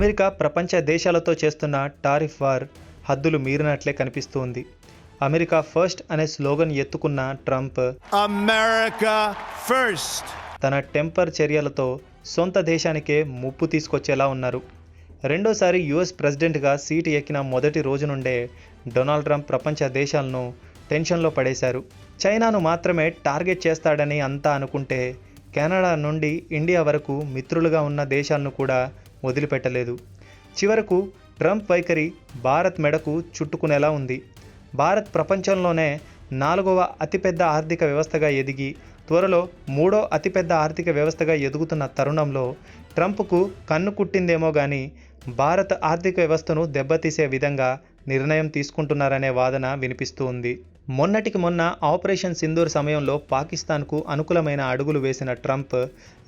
America ప్రపంచ దేశాలతో చేస్తున్న టారిఫ్ వార్ హద్దులు మీరినట్లే కనిపిస్తుంది. అమెరికా ఫస్ట్ అనే స్లోగన్ ఎత్తుకున్న ట్రంప్ America first. తన టెంపర్ చర్యలతో సొంత దేశానికే ముప్పు తీసుకొచ్చేలా ఉన్నారు. రెండోసారి యుఎస్ ప్రెసిడెంట్గా సీటు ఎక్కిన మొదటి రోజు నుండే డొనాల్డ్ ట్రంప్ ప్రపంచ దేశాలను టెన్షన్లో పడేశారు. చైనాను మాత్రమే టార్గెట్ చేస్తాడని అంతా అనుకుంటే కెనడా నుండి ఇండియా వరకు మిత్రులుగా ఉన్న దేశాలను కూడా వదిలిపెట్టలేదు. చివరకు ట్రంప్ వైఖరి భారత్ మెడకు చుట్టుకునేలా ఉంది. భారత్ ప్రపంచంలోనే నాలుగవ అతిపెద్ద ఆర్థిక వ్యవస్థగా ఎదిగి త్వరలో మూడో అతిపెద్ద ఆర్థిక వ్యవస్థగా ఎదుగుతున్న తరుణంలో ట్రంప్కు కన్ను కుట్టిందేమో కానీ భారత ఆర్థిక వ్యవస్థను దెబ్బతీసే విధంగా నిర్ణయం తీసుకుంటున్నారనే వాదన వినిపిస్తూ ఉంది. మొన్నటికి మొన్న ఆపరేషన్ సింధూర్ సమయంలో పాకిస్తాన్కు అనుకూలమైన అడుగులు వేసిన ట్రంప్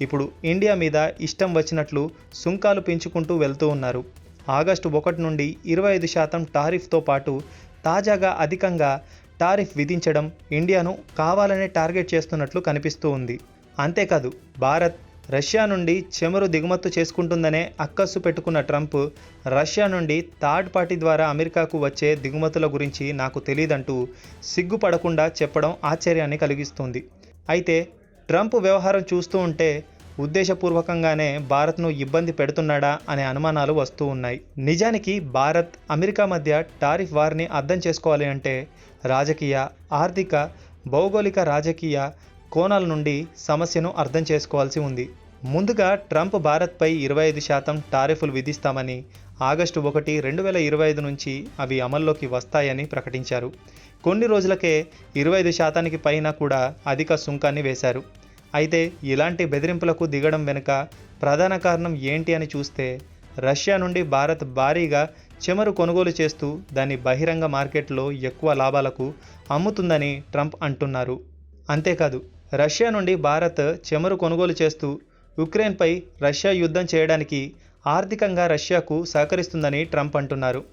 ఇప్పుడు ఇండియా మీద ఇష్టం వచ్చినట్లు సుంకాలు పెంచుకుంటూ వెళ్తూ ఉన్నారు. ఆగస్టు ఒకటి నుండి ఇరవై ఐదు శాతం టారిఫ్తో పాటు తాజాగా అధికంగా టారిఫ్ విధించడం ఇండియాను కావాలనే టార్గెట్ చేస్తున్నట్లు కనిపిస్తూ ఉంది. అంతేకాదు భారత్ రష్యా నుండి చెమరు దిగుమతి చేసుకుంటుందనే అక్కస్సు పెట్టుకున్న ట్రంప్ రష్యా నుండి థర్డ్ పార్టీ ద్వారా అమెరికాకు వచ్చే దిగుమతుల గురించి నాకు తెలియదంటూ సిగ్గుపడకుండా చెప్పడం ఆశ్చర్యాన్ని కలిగిస్తుంది. అయితే ట్రంప్ వ్యవహారం చూస్తూ ఉంటే ఉద్దేశపూర్వకంగానే భారత్ను ఇబ్బంది పెడుతున్నాడా అనే అనుమానాలు వస్తూ ఉన్నాయి. నిజానికి భారత్ అమెరికా మధ్య టారిఫ్ వారిని అర్థం చేసుకోవాలి అంటే రాజకీయ ఆర్థిక భౌగోళిక రాజకీయ కోణాల నుండి సమస్యను అర్థం చేసుకోవాల్సి ఉంది. ముందుగా ట్రంప్ భారత్పై ఇరవై ఐదు శాతం టారిఫ్లు విధిస్తామని ఆగస్టు ఒకటి రెండు వేల ఇరవై ఐదు నుంచి అవి అమల్లోకి వస్తాయని ప్రకటించారు. కొన్ని రోజులకే ఇరవై ఐదు శాతానికి పైన కూడా అధిక సుంకాన్ని వేశారు. అయితే ఇలాంటి బెదిరింపులకు దిగడం వెనుక ప్రధాన కారణం ఏంటి అని చూస్తే రష్యా నుండి భారత్ భారీగా చెమరు కొనుగోలు చేస్తూ దాన్ని బహిరంగ మార్కెట్లో ఎక్కువ లాభాలకు అమ్ముతుందని ట్రంప్ అంటున్నారు. అంతేకాదు రష్యా నుండి భారత్ చెమరు కొనుగోలు చేస్తూ ఉక్రెయిన్పై రష్యా యుద్ధం చేయడానికి ఆర్థికంగా రష్యాకు సహకరిస్తుందని ట్రంప్ అంటున్నారు.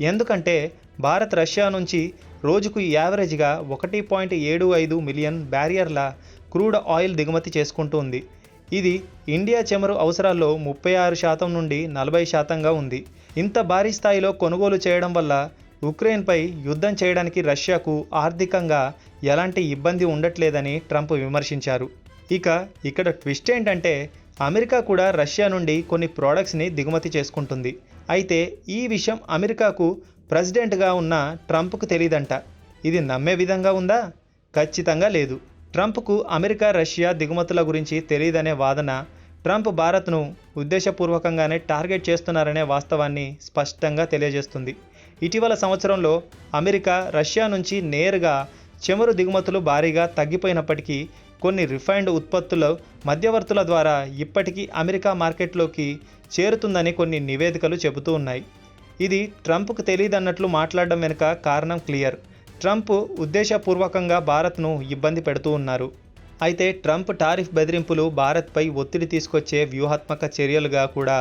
ఎందుకంటే భారత్ రష్యా నుంచి రోజుకు యావరేజ్గా ఒకటి పాయింట్ ఏడు ఐదు మిలియన్ బ్యారియర్ల క్రూడ్ ఆయిల్ దిగుమతి చేసుకుంటూ ఉంది. ఇది ఇండియా చెమరు అవసరాల్లో ముప్పై ఆరు శాతం నుండి నలభై శాతంగా ఉంది. ఇంత భారీ స్థాయిలో కొనుగోలు చేయడం వల్ల ఉక్రెయిన్పై యుద్ధం చేయడానికి రష్యాకు ఆర్థికంగా ఎలాంటి ఇబ్బంది ఉండట్లేదని ట్రంప్ విమర్శించారు. ఇక ఇక్కడ ట్విస్ట్ ఏంటంటే అమెరికా కూడా రష్యా నుండి కొన్ని ప్రోడక్ట్స్ని దిగుమతి చేసుకుంటుంది. అయితే ఈ విషయం అమెరికాకు ప్రెసిడెంట్గా ఉన్న ట్రంప్కు తెలియదంట ఇది నమ్మే విధంగా ఉందా? ఖచ్చితంగా లేదు. ట్రంప్కు అమెరికా రష్యా దిగుమతుల గురించి తెలియదనే వాదన ట్రంప్ భారత్ను ఉద్దేశపూర్వకంగానే టార్గెట్ చేస్తున్నారనే వాస్తవాన్ని స్పష్టంగా తెలియజేస్తుంది. ఇటీవల సంవత్సరంలో అమెరికా రష్యా నుంచి నేరుగా చెమురు దిగుమతులు భారీగా తగ్గిపోయినప్పటికీ కొన్ని రిఫైన్డ్ ఉత్పత్తులు మధ్యవర్తుల ద్వారా ఇప్పటికీ అమెరికా మార్కెట్లోకి చేరుతుందని కొన్ని నివేదికలు చెబుతూ ఉన్నాయి. ఇది ట్రంప్కు తెలియదన్నట్లు మాట్లాడడం వెనుక కారణం క్లియర్. ట్రంప్ ఉద్దేశపూర్వకంగా భారత్ను ఇబ్బంది పెడుతూ ఉన్నారు. అయితే ట్రంప్ టారిఫ్ బెదిరింపులు భారత్పై ఒత్తిడి తీసుకొచ్చే వ్యూహాత్మక చర్యలుగా కూడా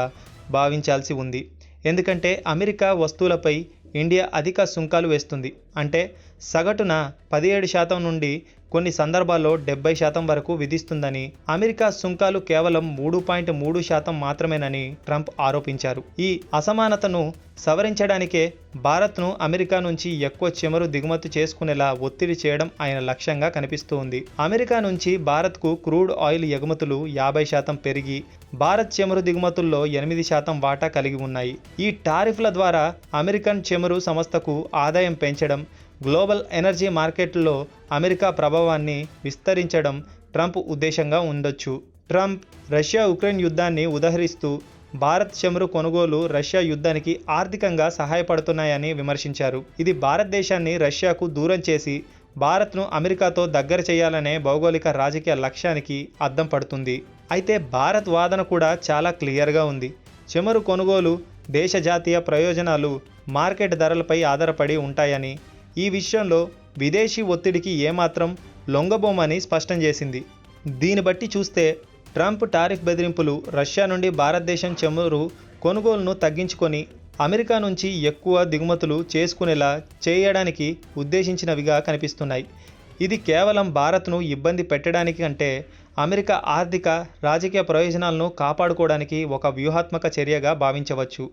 భావించాల్సి ఉంది. ఎందుకంటే అమెరికా వస్తువులపై ఇండియా అధిక సుంకాలు వేస్తుంది. అంటే సగటున పదిహేడు శాతం నుండి కొన్ని సందర్భాల్లో డెబ్బై శాతం వరకు విధిస్తుందని అమెరికా సుంకాలు కేవలం మూడు పాయింట్ మూడు శాతం మాత్రమేనని ట్రంప్ ఆరోపించారు. ఈ అసమానతను సవరించడానికే భారత్ను అమెరికా నుంచి ఎక్కువ చెమరు దిగుమతి చేసుకునేలా ఒత్తిడి చేయడం ఆయన లక్ష్యంగా కనిపిస్తోంది. అమెరికా నుంచి భారత్కు క్రూడ్ ఆయిల్ ఎగుమతులు యాభై శాతం పెరిగి భారత్ చెమరు దిగుమతుల్లో ఎనిమిది శాతం వాటా కలిగి ఉన్నాయి. ఈ టారిఫ్ల ద్వారా అమెరికన్ చెమరు సంస్థకు ఆదాయం పెంచడం గ్లోబల్ ఎనర్జీ మార్కెట్లో అమెరికా ప్రభావాన్ని విస్తరించడం ట్రంప్ ఉద్దేశంగా ఉండొచ్చు. ట్రంప్ రష్యా ఉక్రెయిన్ యుద్ధాన్ని ఉదహరిస్తూ భారత్ చమురు కొనుగోలు రష్యా యుద్ధానికి ఆర్థికంగా సహాయపడుతున్నాయని విమర్శించారు. ఇది భారతదేశాన్ని రష్యాకు దూరం చేసి భారత్ను అమెరికాతో దగ్గర చేయాలనే భౌగోళిక రాజకీయ లక్ష్యానికి అద్దం పడుతుంది. అయితే భారత్ వాదన కూడా చాలా క్లియర్గా ఉంది. చమురు కొనుగోలు దేశ జాతీయ ప్రయోజనాలు మార్కెట్ ధరలపై ఆధారపడి ఉంటాయని ఈ విషయంలో విదేశీ ఒత్తిడికి ఏమాత్రం లొంగబోమని స్పష్టం చేసింది. దీన్ని బట్టి చూస్తే ట్రంప్ టారిఫ్ బెదిరింపులు రష్యా నుండి భారతదేశం చమురు కొనుగోలును తగ్గించుకొని అమెరికా నుంచి ఎక్కువ దిగుమతులు చేసుకునేలా చేయడానికి ఉద్దేశించినవిగా కనిపిస్తున్నాయి. ఇది కేవలం భారత్ను ఇబ్బంది పెట్టడానికి కంటే అమెరికా ఆర్థిక రాజకీయ ప్రయోజనాలను కాపాడుకోవడానికి ఒక వ్యూహాత్మక చర్యగా భావించవచ్చు.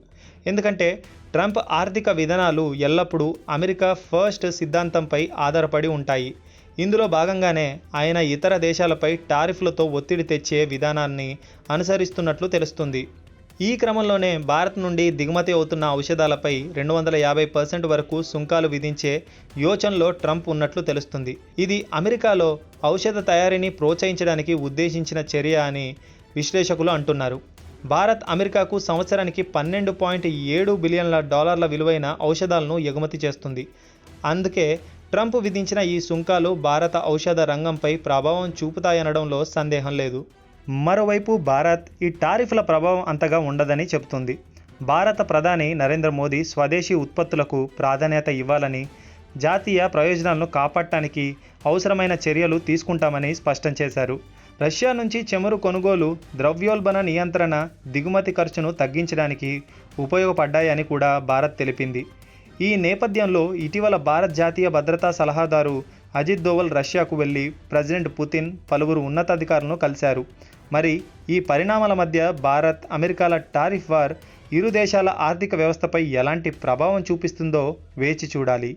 ఎందుకంటే ట్రంప్ ఆర్థిక విధానాలు ఎల్లప్పుడూ అమెరికా ఫస్ట్ సిద్ధాంతంపై ఆధారపడి ఉంటాయి. ఇందులో భాగంగానే ఆయన ఇతర దేశాలపై టారిఫ్లతో ఒత్తిడి తెచ్చే విధానాన్ని అనుసరిస్తున్నట్లు తెలుస్తుంది. ఈ క్రమంలోనే భారత్ నుండి దిగుమతి అవుతున్న ఔషధాలపై రెండు వందల యాభై పర్సెంట్ వరకు సుంకాలు విధించే యోచనలో ట్రంప్ ఉన్నట్లు తెలుస్తుంది. ఇది అమెరికాలో ఔషధ తయారీని ప్రోత్సహించడానికి ఉద్దేశించిన చర్య అని విశ్లేషకులు అంటున్నారు. భారత్ అమెరికాకు సంవత్సరానికి పన్నెండు పాయింట్ ఏడు బిలియన్ల డాలర్ల విలువైన ఔషధాలను ఎగుమతి చేస్తుంది. అందుకే ట్రంప్ విధించిన ఈ సుంకాలు భారత ఔషధ రంగంపై ప్రభావం చూపుతాయనడంలో సందేహం లేదు. మరోవైపు భారత్ ఈ టారిఫ్ల ప్రభావం అంతగా ఉండదని చెబుతుంది భారత ప్రధాని నరేంద్ర మోదీ స్వదేశీ ఉత్పత్తులకు ప్రాధాన్యత ఇవ్వాలని జాతీయ ప్రయోజనాలను కాపాడటానికి అవసరమైన చర్యలు తీసుకుంటామని స్పష్టం చేశారు. రష్యా నుంచి చమురు కొనుగోలు ద్రవ్యోల్బణ నియంత్రణ దిగుమతి ఖర్చును తగ్గించడానికి ఉపయోగపడ్డాయని కూడా భారత్ తెలిపింది. ఈ నేపథ్యంలో ఇటీవల భారత్ జాతీయ భద్రతా సలహాదారు అజిత్ దోవల్ రష్యాకు వెళ్ళి ప్రెసిడెంట్ పుతిన్ పలువురు ఉన్నతాధికారులను కలిశారు. మరి ఈ పరిణామాల మధ్య భారత్ అమెరికాల టారిఫ్ వార్ ఇరు దేశాల ఆర్థిక వ్యవస్థపై ఎలాంటి ప్రభావం చూపిస్తుందో వేచి చూడాలి.